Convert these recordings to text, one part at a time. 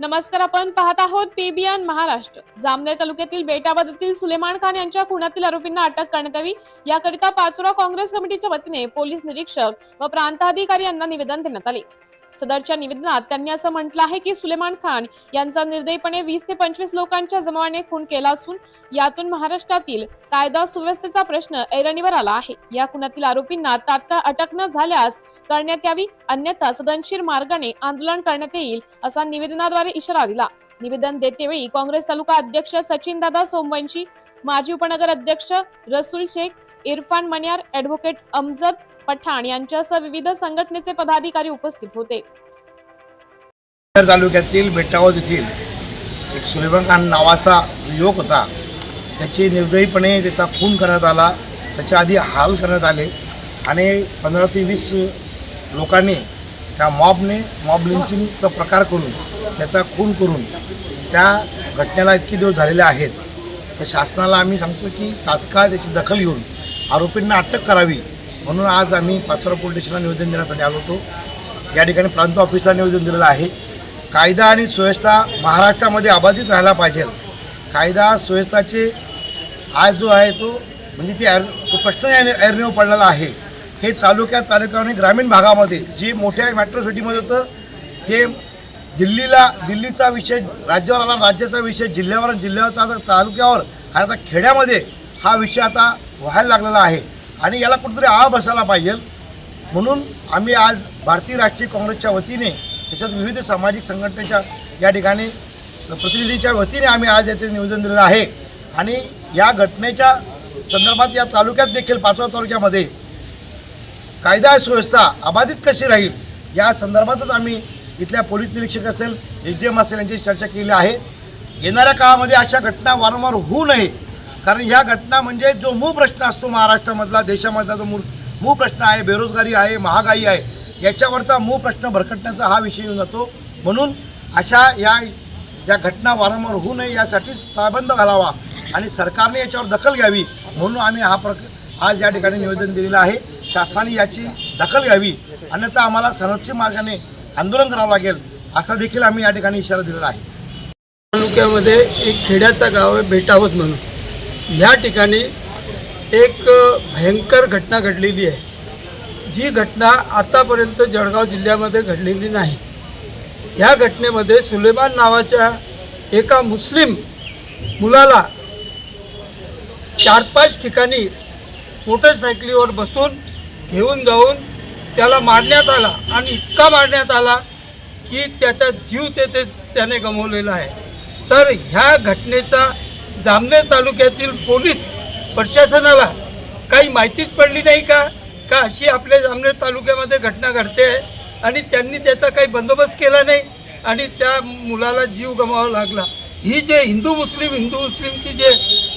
नमस्कार आपण पाहत आहोत पीबीएन महाराष्ट्र. जामनेर तालुक्यातील बेटाबाद सुलेमान खान यांच्या खुनातील आरोपींना अटक करण्यात यावी. याकरिता पाचोरा काँग्रेस कमिटीच्या वतीने पोलीस निरीक्षक व प्रांताधिकारी यांना निवेदन देण्यात आले. सदरच्या निवेदनात त्यांनी असं म्हटलं आहे की सुलेमान खान यांचा निर्दयीपणे वीस ते पंचवीस लोकांच्या जमावाने खून केला असून यातून महाराष्ट्रातील कायदा सुव्यवस्थेचा प्रश्न ऐरणीवर आला आहे. या खुनातील आरोपींना तात्काळ अटक न झाल्यास करण्यात यावी अन्यथा सदनशीर मार्गाने आंदोलन करण्यात येईल असा निवेदनाद्वारे इशारा दिला. निवेदन देतेवेळी काँग्रेस तालुका अध्यक्ष सचिन दादा सोमवंशी माजी उपनगर अध्यक्ष रसूल शेख इरफान मन्यार ऍडव्होकेट अमजद पठाण यांच्यासह विविध संघटनेचे पदाधिकारी उपस्थित होते. तालुक्यातील बेटावत येथील एक सुलेमान खान नावाचा युवक होता. त्याची निर्दयीपणे त्याचा खून करण्यात आला. त्याच्या आधी हाल करण्यात आले आणि पंधरा ते वीस लोकांनी त्या मॉबने मॉब लिंचिंगचा प्रकार करून त्याचा खून करून त्या घटनेला इतके दिवस झालेले आहेत. तर शासनाला आम्ही सांगतो की तात्काळ त्याची दखल घेऊन आरोपींना अटक करावी. म्हणून आज आम्ही पाचोरा पोलीस स्टेशनला निवेदन देण्यासाठी आलो होतो. या ठिकाणी प्रांत ऑफिसला निवेदन दिलेलं आहे. कायदा आणि सुव्यवस्था महाराष्ट्रामध्ये अबाधित राहायला पाहिजे. कायदा सुव्यवस्थाचे आज जो आहे तो म्हणजे ती एर तो प्रश्न ऐरणीवर पडलेला आहे. हे तालुक्यात तालुक्याने ग्रामीण भागामध्ये जे मोठ्या मेट्रो सिटीमध्ये होतं ते दिल्लीला दिल्लीचा विषय राज्यावर आला राज्याचा विषय जिल्ह्यावर आणि जिल्ह्यावरचा आता तालुक्यावर आणि आता खेड्यामध्ये हा विषय आता व्हायला लागलेला आहे. आणि याला कुठेतरी आळा बसायला पाहिजे. म्हणून आम्ही आज भारतीय राष्ट्रीय काँग्रेसच्या वतीने त्याच्यात विविध सामाजिक संघटनेच्या या ठिकाणी प्रतिनिधीच्या वतीने आम्ही आज येथे निवेदन दिलेलं आहे. आणि या घटनेच्या संदर्भात या तालुक्यात देखील पाचवा तालुक्यामध्ये कायदा सुव्यवस्था अबाधित कशी राहील या संदर्भातच आम्ही इथल्या पोलीस निरीक्षक असेल एच डी एम असेल यांची चर्चा केली आहे. येणाऱ्या काळामध्ये अशा घटना वारंवार होऊ नये कारण ह्या घटना म्हणजे जो मूळ प्रश्न असतो महाराष्ट्रामधला देशामधला जो मूळ मूळ प्रश्न आहे बेरोजगारी आहे महागाई आहे याच्यावरचा मूळ प्रश्न भरकटण्याचा हा विषय येऊन जातो. म्हणून अशा या या घटना वारंवार होऊ नये यासाठीच पाबंद घालावा आणि सरकारने याच्यावर दखल घ्यावी म्हणून आम्ही हा प्रक आज या ठिकाणी निवेदन दिलेलं आहे. शासनाने याची दखल घ्यावी अन्यथा आम्हाला संरक्षित मार्गाने आंदोलन करावं लागेल असा देखील आम्ही या ठिकाणी इशारा दिलेला आहे. तालुक्यामध्ये एक खेड्याचा गाव आहे बेटावत म्हणून. ह्या ठिकाणी एक भयंकर घटना घडलेली आहे. जी घटना आतापर्यंत जळगाव जिल्ह्यामध्ये घडलेली नाही. ह्या घटनेमध्ये सुलेमान नावाच्या एका मुस्लिम मुलाला चार पाच ठिकाणी मोटरसायकलीवर बसून घेऊन जाऊन त्याला मारण्यात आला आणि इतका मारण्यात आला की त्याचा जीव तेथेच त्याने गमवलेला आहे. तर ह्या घटनेचा जामनेर तालुक्यातील पोलीस प्रशासनाला काही माहितीच पडली नाही का? का अशी आपल्या जामनेर तालुक्यामध्ये घटना घडते आहे? आणि त्यांनी त्याचा काही बंदोबस्त केला नाही? आणि त्या मुलाला जीव गमावा लागला. ही जे हिंदू मुस्लिम हिंदू मुस्लिमची जे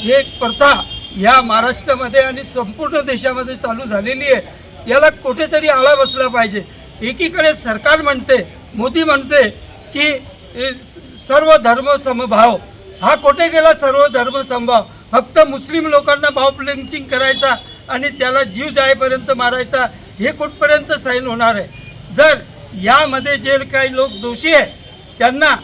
हे एक प्रथा ह्या महाराष्ट्रामध्ये आणि संपूर्ण देशामध्ये चालू झालेली आहे याला कुठेतरी आळा बसला पाहिजे. एकीकडे सरकार म्हणते मोदी म्हणते की हे सर्व धर्म समभाव हा कुठे गेला सर्व धर्मसंभाव फक्त मुस्लिम लोकांना भाव प्लेंचिंग करायचा आणि त्याला जीव जायपर्यंत मारायचा हे कुठपर्यंत सहन होणार आहे? जर यामध्ये जे काही लोक दोषी आहे त्यांना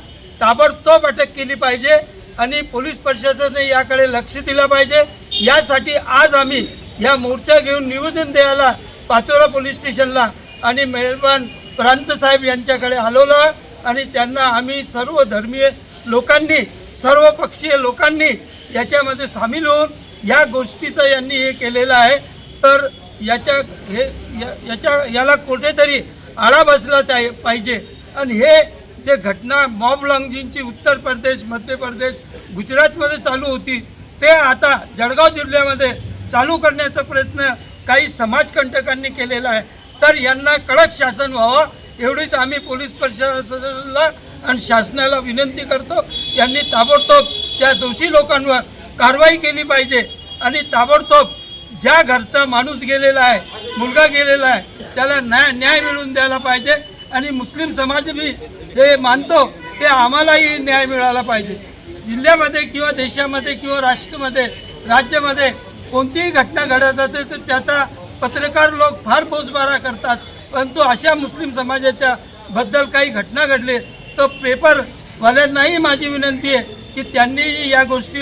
ताबडतोब अटक केली पाहिजे आणि पोलीस प्रशासनाने याकडे लक्ष दिलं पाहिजे. यासाठी आज आम्ही या मोर्चा घेऊन निवेदन द्यायला पाचोरा पोलीस स्टेशनला आणि मेहरबान प्रांत साहेब यांच्याकडे हलवलं आणि त्यांना आम्ही सर्व धर्मीय लोकांनी सर्व पक्षीय लोकांनी याच्यामध्ये सामील होऊन या गोष्टीचं यांनी हे केलेलं आहे. तर याच्या हे या- याच्या याला कुठेतरी आळा बसलाच आहे पाहिजे. आणि हे जे घटना मॉब लॉन्जिंगची उत्तर प्रदेश मध्य प्रदेश गुजरातमध्ये चालू होती ते आता जळगाव जिल्ह्यामध्ये चालू करण्याचा प्रयत्न काही समाजकंटकांनी केलेला आहे. तर यांना कडक शासन व्हावं एवढीच आम्ही पोलीस प्रशासनाला आणि शासनाला विनंती करतो यांनी ताबडतोब त्या दोषी लोकांवर कारवाई केली पाहिजे. आणि ताबडतोब ज्या घरचा माणूस गेलेला आहे मुलगा गेलेला आहे त्याला न्याय न्याय मिळवून द्यायला पाहिजे. आणि मुस्लिम समाज बी हे मानतो ते आम्हालाही न्याय मिळाला पाहिजे. जिल्ह्यामध्ये किंवा देशामध्ये किंवा राष्ट्रामध्ये राज्यामध्ये कोणतीही घटना घडत असेल तर त्याचा पत्रकार लोक फार बोजबारा करतात. परंतु अशा मुस्लिम समाजाच्या बद्दल काही घटना घडलेत तर पेपर नाही माझी विनंती आहे की त्यांनी या गोष्टी